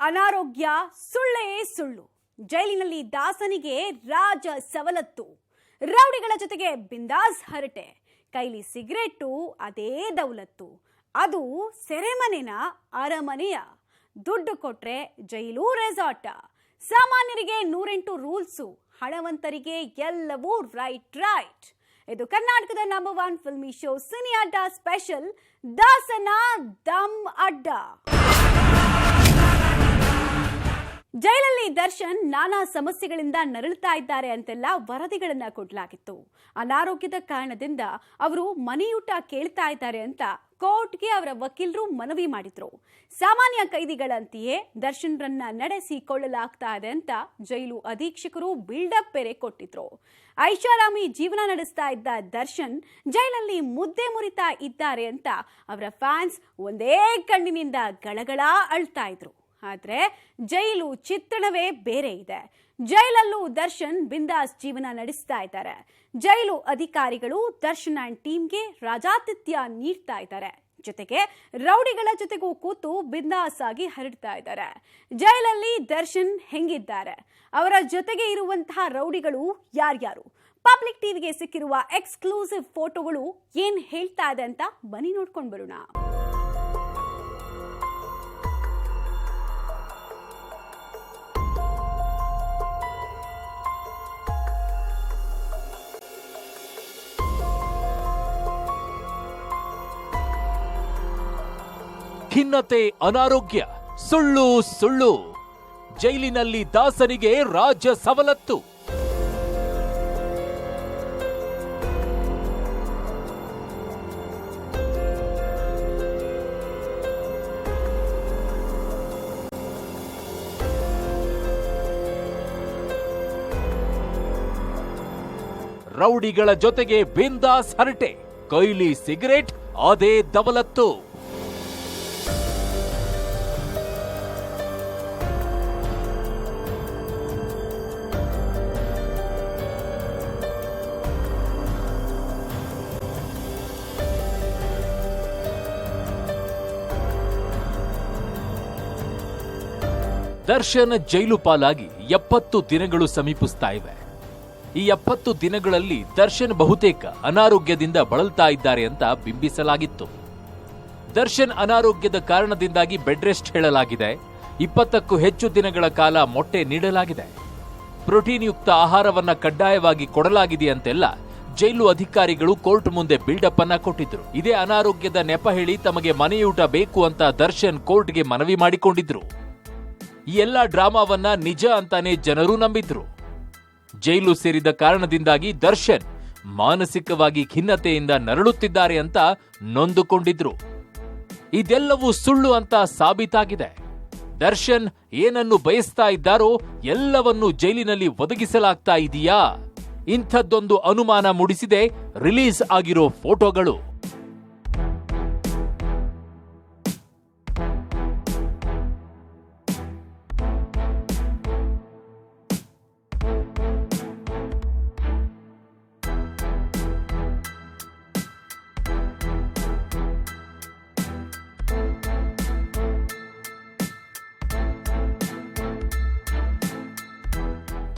ಅನಾರೋಗ್ಯ ಸುಳ್ಳೇ ಸುಳ್ಳು. ಜೈಲಿನಲ್ಲಿ ದಾಸನಿಗೆ ರಾಜ ಸವಲತ್ತು. ರೌಡಿಗಳ ಜೊತೆಗೆ ಬಿಂದಾಸ್ ಹರಟೆ. ಕೈಲಿ ಸಿಗರೆಟ್ಟು ಅದೇ ದೌಲತ್ತು. ಅದು ಸೆರೆಮನೆನ ಅರಮನೆಯ. ದುಡ್ಡು ಕೊಟ್ರೆ ಜೈಲು ರೆಸಾರ್ಟ. ಸಾಮಾನ್ಯರಿಗೆ ನೂರೆಂಟು ರೂಲ್ಸು. ಹಣವಂತರಿಗೆ ಎಲ್ಲವೂ ರೈಟ್ ರೈಟ್. ಇದು ಕರ್ನಾಟಕದ number one filmy show cine ಅಡ್ಡ ಸ್ಪೆಷಲ್ ದಾಸನ ದಮ್ ಅಡ್ಡ. ಜೈಲಲ್ಲಿ ದರ್ಶನ್ ನಾನಾ ಸಮಸ್ಯೆಗಳಿಂದ ನರಳುತ್ತಾ ಇದ್ದಾರೆ ಅಂತೆಲ್ಲ ವರದಿಗಳನ್ನ ಕೊಡಲಾಗಿತ್ತು. ಅನಾರೋಗ್ಯದ ಕಾರಣದಿಂದ ಅವರು ಮನೆಯೂಟ ಕೇಳ್ತಾ ಇದ್ದಾರೆ ಅಂತ ಕೋರ್ಟ್ಗೆ ಅವರ ವಕೀಲರು ಮನವಿ ಮಾಡಿದ್ರು. ಸಾಮಾನ್ಯ ಕೈದಿಗಳಂತೆಯೇ ದರ್ಶನ್ರನ್ನ ನಡೆಸಿಕೊಳ್ಳಲಾಗ್ತಾ ಇದೆ ಅಂತ ಜೈಲು ಅಧೀಕ್ಷಕರು ಬಿಲ್ಡಪ್ ಬೇರೆ ಕೊಟ್ಟಿದ್ರು. ಐಷಾರಾಮಿ ಜೀವನ ನಡೆಸ್ತಾ ಇದ್ದ ದರ್ಶನ್ ಜೈಲಲ್ಲಿ ಮುದ್ದೆ ಮುರಿತಾ ಇದ್ದಾರೆ ಅಂತ ಅವರ ಫ್ಯಾನ್ಸ್ ಒಂದೇ ಕಣ್ಣಿನಿಂದ ಗಳಗಳ ಅಳ್ತಾ ಇದ್ರು. ಆದ್ರೆ ಜೈಲು ಚಿತ್ರಣವೇ ಬೇರೆ ಇದೆ. ಜೈಲಲ್ಲೂ ದರ್ಶನ್ ಬಿಂದಾಸ್ ಜೀವನ ನಡೆಸ್ತಾ ಇದ್ದಾರೆ. ಜೈಲು ಅಧಿಕಾರಿಗಳು ದರ್ಶನ್ ಅಂಡ್ ಟೀಮ್ಗೆ ರಾಜಾತಿಥ್ಯ ನೀಡ್ತಾ ಇದ್ದಾರೆ. ಜೊತೆಗೆ ರೌಡಿಗಳ ಜೊತೆಗೂ ಕೂತು ಬಿಂದಾಸ್ ಆಗಿ ಹರಡ್ತಾ ಇದ್ದಾರೆ. ಜೈಲಲ್ಲಿ ದರ್ಶನ್ ಹೆಂಗಿದ್ದಾರೆ? ಅವರ ಜೊತೆಗೆ ಇರುವಂತಹ ರೌಡಿಗಳು ಯಾರ್ಯಾರು? ಪಬ್ಲಿಕ್ ಟಿವಿಗೆ ಸಿಕ್ಕಿರುವ ಎಕ್ಸ್ಕ್ಲೂಸಿವ್ ಫೋಟೋಗಳು ಏನ್ ಹೇಳ್ತಾ ಇದೆ ಅಂತ ಬನ್ನಿ ನೋಡ್ಕೊಂಡು ಬರೋಣ. ಖಿನ್ನತೆ, ಅನಾರೋಗ್ಯ, ಸುಳ್ಳು ಸುಳ್ಳು. ಜೈಲಿನಲ್ಲಿ ದಾಸನಿಗೆ ರಾಜ್ಯ ಸವಲತ್ತು. ರೌಡಿಗಳ ಜೊತೆಗೆ ಬಿಂದಾಸ್ ಹರಟೆ, ಕೈಲಿ ಸಿಗರೇಟ್, ಅದೇ ದವಲತ್ತು. ದರ್ಶನ್ ಜೈಲು ಪಾಲಾಗಿ ಎಪ್ಪತ್ತು ದಿನಗಳು ಸಮೀಪಿಸ್ತಾ ಇವೆ. ಈ ಎಪ್ಪತ್ತು ದಿನಗಳಲ್ಲಿ ದರ್ಶನ್ ಬಹುತೇಕ ಅನಾರೋಗ್ಯದಿಂದ ಬಳಲ್ತಾ ಇದ್ದಾರೆ ಅಂತ ಬಿಂಬಿಸಲಾಗಿತ್ತು. ದರ್ಶನ್ ಅನಾರೋಗ್ಯದ ಕಾರಣದಿಂದಾಗಿ ಬೆಡ್ ರೆಸ್ಟ್ ಹೇಳಲಾಗಿದೆ. ಇಪ್ಪತ್ತಕ್ಕೂ ಹೆಚ್ಚು ದಿನಗಳ ಕಾಲ ಮೊಟ್ಟೆ ನೀಡಲಾಗಿದೆ. ಪ್ರೋಟೀನ್ ಯುಕ್ತ ಆಹಾರವನ್ನ ಕಡ್ಡಾಯವಾಗಿ ಕೊಡಲಾಗಿದೆಯಂತೆಲ್ಲ ಜೈಲು ಅಧಿಕಾರಿಗಳು ಕೋರ್ಟ್ ಮುಂದೆ ಬಿಲ್ಡಪ್ ಅನ್ನ ಕೊಟ್ಟಿದ್ರು. ಇದೇ ಅನಾರೋಗ್ಯದ ನೆಪ ಹೇಳಿ ತಮಗೆ ಮನೆಯೂಟ ಬೇಕು ಅಂತ ದರ್ಶನ್ ಕೋರ್ಟ್ಗೆ ಮನವಿ ಮಾಡಿಕೊಂಡಿದ್ರು. ಈ ಎಲ್ಲ ಡ್ರಾಮಾವನ್ನ ನಿಜ ಅಂತಾನೆ ಜನರು ನಂಬಿದ್ರು. ಜೈಲು ಸೇರಿದ ಕಾರಣದಿಂದಾಗಿ ದರ್ಶನ್ ಮಾನಸಿಕವಾಗಿ ಖಿನ್ನತೆಯಿಂದ ನರಳುತ್ತಿದ್ದಾರೆ ಅಂತ ನೊಂದುಕೊಂಡಿದ್ರು. ಇದೆಲ್ಲವೂ ಸುಳ್ಳು ಅಂತ ಸಾಬೀತಾಗಿದೆ. ದರ್ಶನ್ ಏನನ್ನು ಬಯಸ್ತಾ ಇದ್ದಾರೋ ಎಲ್ಲವನ್ನೂ ಜೈಲಿನಲ್ಲಿ ಒದಗಿಸಲಾಗ್ತಾ ಇದೆಯಾ? ಇಂಥದ್ದೊಂದು ಅನುಮಾನ ಮೂಡಿಸಿದೆ, ರಿಲೀಸ್ ಆಗಿರೋ ಫೋಟೋಗಳು.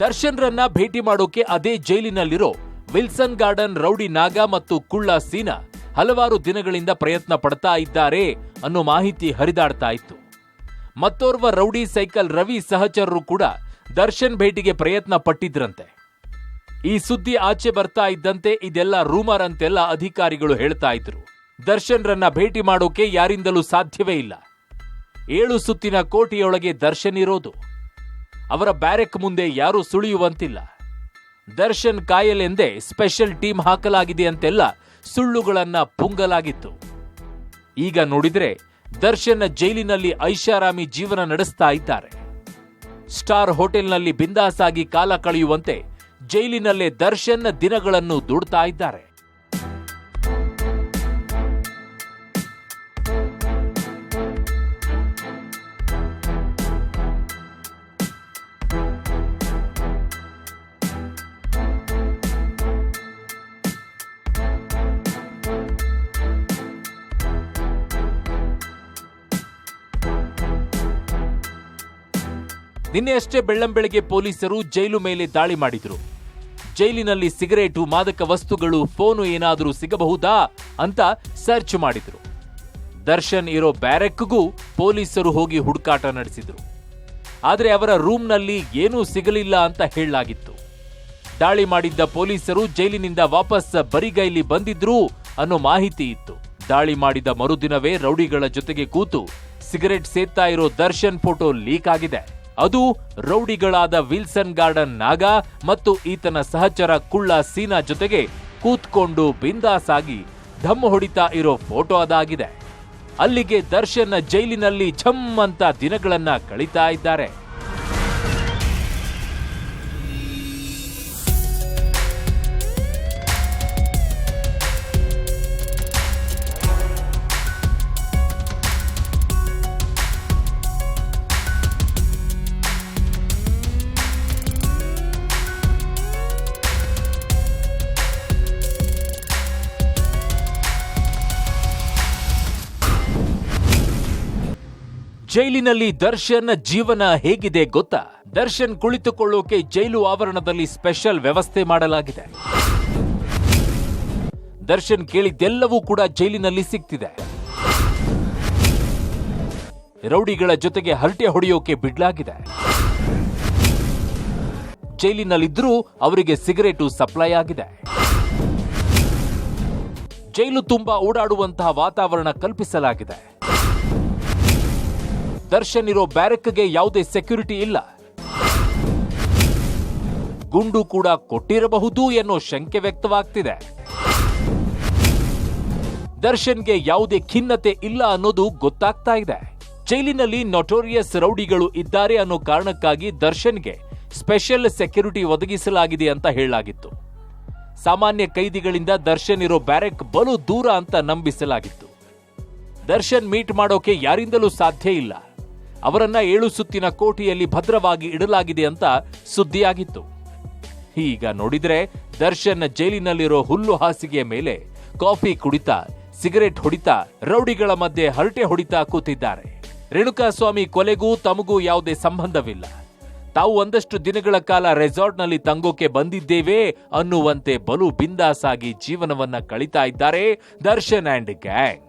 ದರ್ಶನ್ರನ್ನ ಭೇಟಿ ಮಾಡೋಕೆ ಅದೇ ಜೈಲಿನಲ್ಲಿರೋ ವಿಲ್ಸನ್ ಗಾರ್ಡನ್, ರೌಡಿ ನಾಗ ಮತ್ತು ಕುಳ್ಳ ಸೀನಾ ಹಲವಾರು ದಿನಗಳಿಂದ ಪ್ರಯತ್ನ ಪಡ್ತಾ ಇದ್ದಾರೆ ಅನ್ನೋ ಮಾಹಿತಿ ಹರಿದಾಡ್ತಾ ಇತ್ತು. ಮತ್ತೋರ್ವ ರೌಡಿ ಸೈಕಲ್ ರವಿ ಸಹಚರರು ಕೂಡ ದರ್ಶನ್ ಭೇಟಿಗೆ ಪ್ರಯತ್ನ ಪಟ್ಟಿದ್ರಂತೆ. ಈ ಸುದ್ದಿ ಆಚೆ ಬರ್ತಾ ಇದ್ದಂತೆ ಇದೆಲ್ಲ ರೂಮರ್ ಅಂತೆಲ್ಲ ಅಧಿಕಾರಿಗಳು ಹೇಳ್ತಾ ಇದ್ರು. ದರ್ಶನ್ ರನ್ನ ಭೇಟಿ ಮಾಡೋಕೆ ಯಾರಿಂದಲೂ ಸಾಧ್ಯವೇ ಇಲ್ಲ. ಏಳು ಸುತ್ತಿನ ಕೋಟೆಯೊಳಗೆ ದರ್ಶನ್ ಇರೋದು. ಅವರ ಬ್ಯಾರೆಕ್ ಮುಂದೆ ಯಾರೂ ಸುಳಿಯುವಂತಿಲ್ಲ. ದರ್ಶನ್ ಕಾಯಲೆಂದೇ ಸ್ಪೆಷಲ್ ಟೀಮ್ ಹಾಕಲಾಗಿದೆ ಅಂತೆಲ್ಲ ಸುಳ್ಳುಗಳನ್ನ ಪುಂಗಲಾಗಿತ್ತು. ಈಗ ನೋಡಿದ್ರೆ ದರ್ಶನ್ ಜೈಲಿನಲ್ಲಿ ಐಷಾರಾಮಿ ಜೀವನ ನಡೆಸ್ತಾ ಇದ್ದಾರೆ. ಸ್ಟಾರ್ ಹೋಟೆಲ್ನಲ್ಲಿ ಬಿಂದಾಸಾಗಿ ಕಾಲ ಕಳೆಯುವಂತೆ ಜೈಲಿನಲ್ಲೇ ದರ್ಶನ್ ದಿನಗಳನ್ನು ದುಡ್ತಾ ಇದ್ದಾರೆ. ನಿನ್ನೆ ಅಷ್ಟೇ ಬೆಳ್ಳಂಬೆಳಗ್ಗೆ ಪೊಲೀಸರು ಜೈಲು ಮೇಲೆ ದಾಳಿ ಮಾಡಿದ್ರು. ಜೈಲಿನಲ್ಲಿ ಸಿಗರೇಟು, ಮಾದಕ ವಸ್ತುಗಳು, ಫೋನು ಏನಾದರೂ ಸಿಗಬಹುದಾ ಅಂತ ಸರ್ಚ್ ಮಾಡಿದ್ರು. ದರ್ಶನ್ ಇರೋ ಬ್ಯಾರೆಕ್ಗೂ ಪೊಲೀಸರು ಹೋಗಿ ಹುಡುಕಾಟ ನಡೆಸಿದ್ರು. ಆದರೆ ಅವರ ರೂಮ್ನಲ್ಲಿ ಏನೂ ಸಿಗಲಿಲ್ಲ ಅಂತ ಹೇಳಲಾಗಿತ್ತು. ದಾಳಿ ಮಾಡಿದ್ದ ಪೊಲೀಸರು ಜೈಲಿನಿಂದ ವಾಪಸ್ ಬರಿಗೈಲಿ ಬಂದಿದ್ರು ಅನ್ನೋ ಮಾಹಿತಿ ಇತ್ತು. ದಾಳಿ ಮಾಡಿದ ಮರುದಿನವೇ ರೌಡಿಗಳ ಜೊತೆಗೆ ಕೂತು ಸಿಗರೆಟ್ ಸೇತ್ತಾ ಇರೋ ದರ್ಶನ್ ಫೋಟೋ ಲೀಕ್ ಆಗಿದೆ. ಅದು ರೌಡಿಗಳಾದ ವಿಲ್ಸನ್ ಗಾರ್ಡನ್ ನಾಗ ಮತ್ತು ಈತನ ಸಹಚರ ಕುಳ್ಳ ಸೀನಾ ಜೊತೆಗೆ ಕೂತ್ಕೊಂಡು ಬಿಂದಾಸಾಗಿ ಧಮ್ಮ ಧಮ್ ಹೊಡಿತಾ ಇರೋ ಫೋಟೋ ಅದಾಗಿದೆ. ಅಲ್ಲಿಗೆ ದರ್ಶನ್ ಜೈಲಿನಲ್ಲಿ ಛಮ್ ಅಂತ ದಿನಗಳನ್ನ ಕಳೀತಾ ಇದ್ದಾರೆ. ಜೈಲಿನಲ್ಲಿ ದರ್ಶನ್ ಜೀವನ ಹೇಗಿದೆ ಗೊತ್ತಾ? ದರ್ಶನ್ ಕುಳಿತುಕೊಳ್ಳೋಕೆ ಜೈಲು ಆವರಣದಲ್ಲಿ ಸ್ಪೆಷಲ್ ವ್ಯವಸ್ಥೆ ಮಾಡಲಾಗಿದೆ. ದರ್ಶನ್ ಕೇಳಿದ್ದೆಲ್ಲವೂ ಕೂಡ ಜೈಲಿನಲ್ಲಿ ಸಿಗ್ತಿದೆ. ರೌಡಿಗಳ ಜೊತೆಗೆ ಹರಟೆ ಹೊಡೆಯೋಕೆ ಬಿಡ್ಲಾಗಿದೆ. ಜೈಲಿನಲ್ಲಿದ್ರೂ ಅವರಿಗೆ ಸಿಗರೇಟು ಸಪ್ಲೈ ಆಗಿದೆ. ಜೈಲು ತುಂಬಾ ಓಡಾಡುವಂತಹ ವಾತಾವರಣ ಕಲ್ಪಿಸಲಾಗಿದೆ. ದರ್ಶನ್ ಇರೋ ಬ್ಯಾರಕ್ಗೆ ಯಾವುದೇ ಸೆಕ್ಯೂರಿಟಿ ಇಲ್ಲ. ಗುಂಡು ಕೂಡ ಕೊಟ್ಟಿರಬಹುದು ಎನ್ನೋ ಶಂಕೆ ವ್ಯಕ್ತವಾಗ್ತಿದೆ. ದರ್ಶನ್ಗೆ ಯಾವುದೇ ಖಿನ್ನತೆ ಇಲ್ಲ ಅನ್ನೋದು ಗೊತ್ತಾಗ್ತಾ ಇದೆ. ಜೈಲಿನಲ್ಲಿ ನೊಟೋರಿಯಸ್ ರೌಡಿಗಳು ಇದ್ದಾರೆ ಅನ್ನೋ ಕಾರಣಕ್ಕಾಗಿ ದರ್ಶನ್ಗೆ ಸ್ಪೆಷಲ್ ಸೆಕ್ಯೂರಿಟಿ ಒದಗಿಸಲಾಗಿದೆ ಅಂತ ಹೇಳಲಾಗಿತ್ತು. ಸಾಮಾನ್ಯ ಕೈದಿಗಳಿಂದ ದರ್ಶನ್ ಇರೋ ಬ್ಯಾರೆಕ್ ಬಲು ದೂರ ಅಂತ ನಂಬಿಸಲಾಗಿತ್ತು. ದರ್ಶನ್ ಮೀಟ್ ಮಾಡೋಕೆ ಯಾರಿಂದಲೂ ಸಾಧ್ಯ ಇಲ್ಲ. ಅವರನ್ನ ಏಳು ಸುತ್ತಿನ ಕೋಟೆಯಲ್ಲಿ ಭದ್ರವಾಗಿ ಇಡಲಾಗಿದೆ ಅಂತ ಸುದ್ದಿಯಾಗಿತ್ತು. ಈಗ ನೋಡಿದ್ರೆ ದರ್ಶನ್ ಜೈಲಿನಲ್ಲಿರೋ ಹುಲ್ಲು ಹಾಸಿಗೆಯ ಮೇಲೆ ಕಾಫಿ ಕುಡಿತಾ, ಸಿಗರೆಟ್ ಹೊಡಿತಾ, ರೌಡಿಗಳ ಮಧ್ಯೆ ಹರಟೆ ಹೊಡಿತಾ ಕೂತಿದ್ದಾರೆ. ರೇಣುಕಾಸ್ವಾಮಿ ಕೊಲೆಗೂ ತಮಗೂ ಯಾವುದೇ ಸಂಬಂಧವಿಲ್ಲ. ತಾವು ಒಂದಷ್ಟು ದಿನಗಳ ಕಾಲ ರೆಸಾರ್ಟ್ನಲ್ಲಿ ತಂಗೋಕೆ ಬಂದಿದ್ದೇವೆ ಅನ್ನುವಂತೆ ಬಲು ಬಿಂದಾಸಾಗಿ ಜೀವನವನ್ನ ಕಳಿತಾ ಇದ್ದಾರೆ ದರ್ಶನ್ ಆ್ಯಂಡ್ ಗ್ಯಾಂಗ್.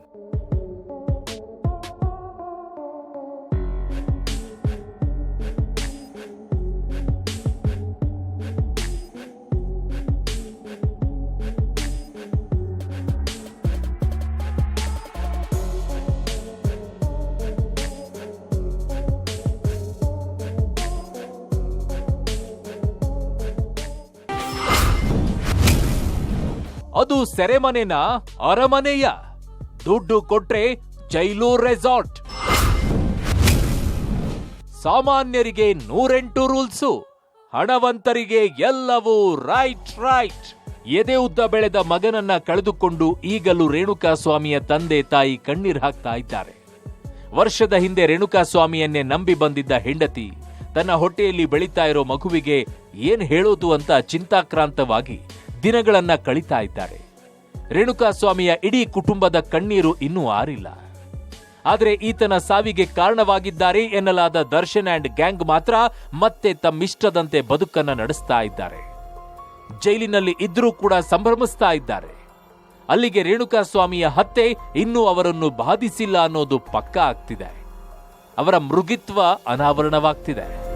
ಅದು ಸೆರೆಮನೆನ ಅರಮನೆಯ ದುಡ್ಡು ಕೊಟ್ರೆ ಜೈಲು ರೆಸಾರ್ಟ್. ಸಾಮಾನ್ಯರಿಗೆ ನೂರೆಂಟು ರೂಲ್ಸು, ಹಣವಂತರಿಗೆ ಎಲ್ಲವೂ ರೈಟ್ ರೈಟ್. ಎದೆ ಉದ್ದ ಬೆಳೆದ ಮಗನನ್ನ ಕಳೆದುಕೊಂಡು ಈಗಲೂ ರೇಣುಕಾ ಸ್ವಾಮಿಯ ತಂದೆ ತಾಯಿ ಕಣ್ಣೀರ್ ಹಾಕ್ತಾ ಇದ್ದಾರೆ. ವರ್ಷದ ಹಿಂದೆ ರೇಣುಕಾ ಸ್ವಾಮಿಯನ್ನೇ ನಂಬಿ ಬಂದಿದ್ದ ಹೆಂಡತಿ ತನ್ನ ಹೊಟ್ಟೆಯಲ್ಲಿ ಬೆಳೀತಾ ಇರೋ ಮಗುವಿಗೆ ಏನ್ ಹೇಳೋದು ಅಂತ ಚಿಂತಾಕ್ರಾಂತವಾಗಿ ದಿನಗಳನ್ನ ಕಳೀತಾ ಇದ್ದಾರೆ. ರೇಣುಕಾ ಸ್ವಾಮಿಯ ಇಡೀ ಕುಟುಂಬದ ಕಣ್ಣೀರು ಇನ್ನೂ ಆರಿಲ್ಲ. ಆದರೆ ಈತನ ಸಾವಿಗೆ ಕಾರಣವಾಗಿದ್ದಾರೆ ಎನ್ನಲಾದ ದರ್ಶನ್ ಅಂಡ್ ಗ್ಯಾಂಗ್ ಮಾತ್ರ ಮತ್ತೆ ತಮ್ಮಿಷ್ಟದಂತೆ ಬದುಕನ್ನು ನಡೆಸ್ತಾ ಇದ್ದಾರೆ. ಜೈಲಿನಲ್ಲಿ ಇದ್ರೂ ಕೂಡ ಸಂಭ್ರಮಿಸ್ತಾ ಇದ್ದಾರೆ. ಅಲ್ಲಿಗೆ ರೇಣುಕಾ ಸ್ವಾಮಿಯ ಹತ್ಯೆ ಇನ್ನೂ ಅವರನ್ನು ಬಾಧಿಸಿಲ್ಲ ಅನ್ನೋದು ಪಕ್ಕಾ ಆಗ್ತಿದೆ. ಅವರ ಮೃಗಿತ್ವ ಅನಾವರಣವಾಗ್ತಿದೆ.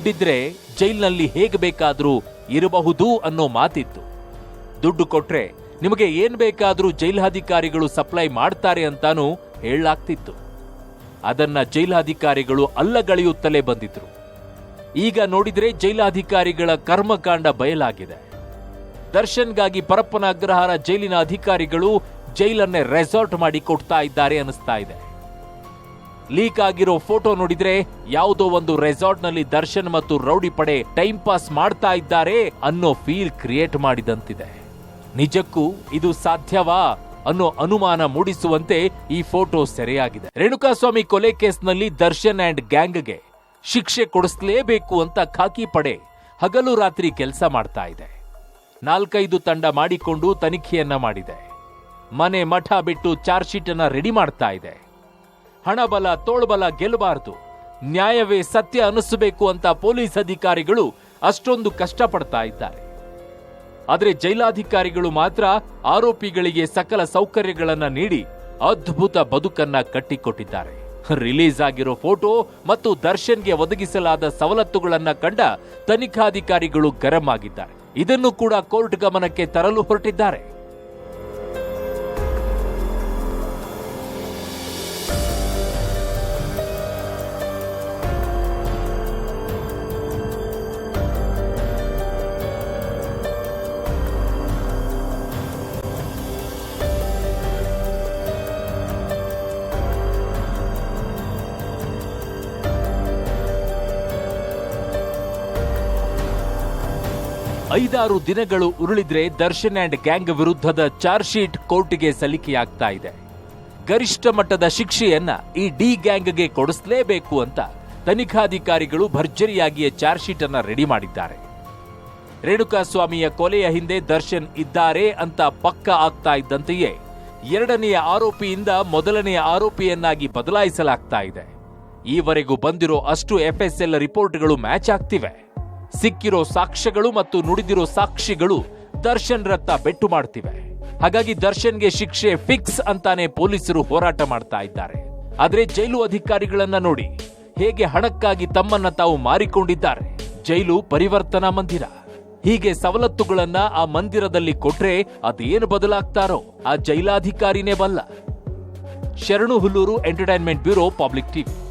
ದುಡ್ಡಿದ್ರೆ ಜೈಲ್ನಲ್ಲಿ ಹೇಗೆ ಬೇಕಾದರೂ ಇರಬಹುದು ಅನ್ನೋ ಮಾತಿತ್ತು. ದುಡ್ಡು ಕೊಟ್ರೆ ನಿಮಗೆ ಏನ್ ಬೇಕಾದರೂ ಜೈಲಾಧಿಕಾರಿಗಳು ಸಪ್ಲೈ ಮಾಡ್ತಾರೆ ಅಂತಾನೂ ಹೇಳಲಾಗ್ತಿತ್ತು. ಅದನ್ನ ಜೈಲಾಧಿಕಾರಿಗಳು ಅಲ್ಲಗಳೆಯುತ್ತಲೇ ಬಂದಿದ್ರು. ಈಗ ನೋಡಿದ್ರೆ ಜೈಲಾಧಿಕಾರಿಗಳ ಕರ್ಮಕಾಂಡ ಬಯಲಾಗಿದೆ. ದರ್ಶನ್ಗಾಗಿ ಪರಪ್ಪನ ಅಗ್ರಹಾರ ಜೈಲಿನ ಅಧಿಕಾರಿಗಳು ಜೈಲನ್ನೇ ರೆಸಾರ್ಟ್ ಮಾಡಿ ಕೊಡ್ತಾ ಇದ್ದಾರೆ ಅನಿಸ್ತಾ ಇದೆ. ಲೀಕ್ ಆಗಿರೋ ಫೋಟೋ ನೋಡಿದ್ರೆ ಯಾವುದೋ ಒಂದು ರೆಸಾರ್ಟ್ನಲ್ಲಿ ದರ್ಶನ್ ಮತ್ತು ರೌಡಿ ಪಡೆ ಟೈಮ್ ಪಾಸ್ ಮಾಡ್ತಾ ಇದ್ದಾರೆ ಅನ್ನೋ ಫೀಲ್ ಕ್ರಿಯೇಟ್ ಮಾಡಿದಂತಿದೆ. ನಿಜಕ್ಕೂ ಇದು ಸಾಧ್ಯವಾ ಅನ್ನೋ ಅನುಮಾನ ಮೂಡಿಸುವಂತೆ ಈ ಫೋಟೋ ಸೆರೆಯಾಗಿದೆ. ರೇಣುಕಾಸ್ವಾಮಿ ಕೊಲೆ ಕೇಸ್ನಲ್ಲಿ ದರ್ಶನ್ ಅಂಡ್ ಗ್ಯಾಂಗ್ಗೆ ಶಿಕ್ಷೆ ಕೊಡಿಸಲೇಬೇಕು ಅಂತ ಖಾಕಿ ಪಡೆ ಹಗಲು ರಾತ್ರಿ ಕೆಲಸ ಮಾಡ್ತಾ ಇದೆ. ನಾಲ್ಕೈದು ತಂಡ ಮಾಡಿಕೊಂಡು ತನಿಖೆಯನ್ನ ಮಾಡಿದೆ. ಮನೆ ಮಠ ಬಿಟ್ಟು ಚಾರ್ಜ್ ಶೀಟ್ ಅನ್ನ ರೆಡಿ ಮಾಡ್ತಾ ಇದೆ. ಹಣಬಲ, ತೋಳ್ಬಲ ಗೆಲ್ಲಬಾರದು. ನ್ಯಾಯವೇ ಸತ್ಯ ಅನಿಸಬೇಕು ಅಂತ ಪೊಲೀಸ್ ಅಧಿಕಾರಿಗಳು ಅಷ್ಟೊಂದು ಕಷ್ಟಪಡ್ತಾ ಇದ್ದಾರೆ. ಆದರೆ ಜೈಲಾಧಿಕಾರಿಗಳು ಮಾತ್ರ ಆರೋಪಿಗಳಿಗೆ ಸಕಲ ಸೌಕರ್ಯಗಳನ್ನು ನೀಡಿ ಅದ್ಭುತ ಬದುಕನ್ನ ಕಟ್ಟಿಕೊಟ್ಟಿದ್ದಾರೆ. ರಿಲೀಸ್ ಆಗಿರೋ ಫೋಟೋ ಮತ್ತು ದರ್ಶನ್ಗೆ ಒದಗಿಸಲಾದ ಸವಲತ್ತುಗಳನ್ನ ಕಂಡ ತನಿಖಾಧಿಕಾರಿಗಳು ಗರಂ ಆಗಿದ್ದಾರೆ. ಇದನ್ನು ಕೂಡ ಕೋರ್ಟ್ ಗಮನಕ್ಕೆ ತರಲು ಹೊರಟಿದ್ದಾರೆ. ಐದಾರು ದಿನಗಳು ಉರುಳಿದ್ರೆ ದರ್ಶನ್ ಅಂಡ್ ಗ್ಯಾಂಗ್ ವಿರುದ್ಧದ ಚಾರ್ಜ್ ಶೀಟ್ ಕೋರ್ಟ್ಗೆ ಸಲ್ಲಿಕೆಯಾಗ್ತಾ ಇದೆ. ಗರಿಷ್ಠ ಮಟ್ಟದ ಶಿಕ್ಷೆಯನ್ನ ಈ ಡಿ ಗ್ಯಾಂಗ್ಗೆ ಕೊಡಿಸಲೇಬೇಕು ಅಂತ ತನಿಖಾಧಿಕಾರಿಗಳು ಭರ್ಜರಿಯಾಗಿಯೇ ಚಾರ್ಜ್ ಶೀಟ್ ಅನ್ನ ರೆಡಿ ಮಾಡಿದ್ದಾರೆ. ರೇಣುಕಾಸ್ವಾಮಿಯ ಕೊಲೆಯ ಹಿಂದೆ ದರ್ಶನ್ ಇದ್ದಾರೆ ಅಂತ ಪಕ್ಕ ಆಗ್ತಾ ಇದ್ದಂತೆಯೇ ಎರಡನೆಯ ಆರೋಪಿಯಿಂದ ಮೊದಲನೆಯ ಆರೋಪಿಯನ್ನಾಗಿ ಬದಲಾಯಿಸಲಾಗ್ತಾ ಇದೆ. ಈವರೆಗೂ ಬಂದಿರೋ ಅಷ್ಟು ಎಫ್ಎಸ್ಎಲ್ ರಿಪೋರ್ಟ್ಗಳು ಮ್ಯಾಚ್ ಆಗ್ತಿವೆ. ಸಿಕ್ಕಿರೋ ಸಾಕ್ಷ್ಯಗಳು ಮತ್ತು ನುಡಿದಿರೋ ಸಾಕ್ಷಿಗಳು ದರ್ಶನ್ ರತ್ತ ಬೆಟ್ಟು ಮಾಡ್ತಿವೆ. ಹಾಗಾಗಿ ದರ್ಶನ್ಗೆ ಶಿಕ್ಷೆ ಫಿಕ್ಸ್ ಅಂತಾನೆ ಪೊಲೀಸರು ಹೋರಾಟ ಮಾಡ್ತಾ ಇದ್ದಾರೆ. ಆದ್ರೆ ಜೈಲು ಅಧಿಕಾರಿಗಳನ್ನ ನೋಡಿ ಹೇಗೆ ಹಣಕ್ಕಾಗಿ ತಮ್ಮನ್ನ ತಾವು ಮಾರಿಕೊಂಡಿದ್ದಾರೆ. ಜೈಲು ಪರಿವರ್ತನಾ ಮಂದಿರ. ಹೀಗೆ ಸವಲತ್ತುಗಳನ್ನ ಆ ಮಂದಿರದಲ್ಲಿ ಕೊಟ್ರೆ ಅದೇನು ಬದಲಾಗ್ತಾರೋ ಆ ಜೈಲಾಧಿಕಾರಿನೇ ಬಲ್ಲ. Sharanu Hulluru entertainment bureau public TV.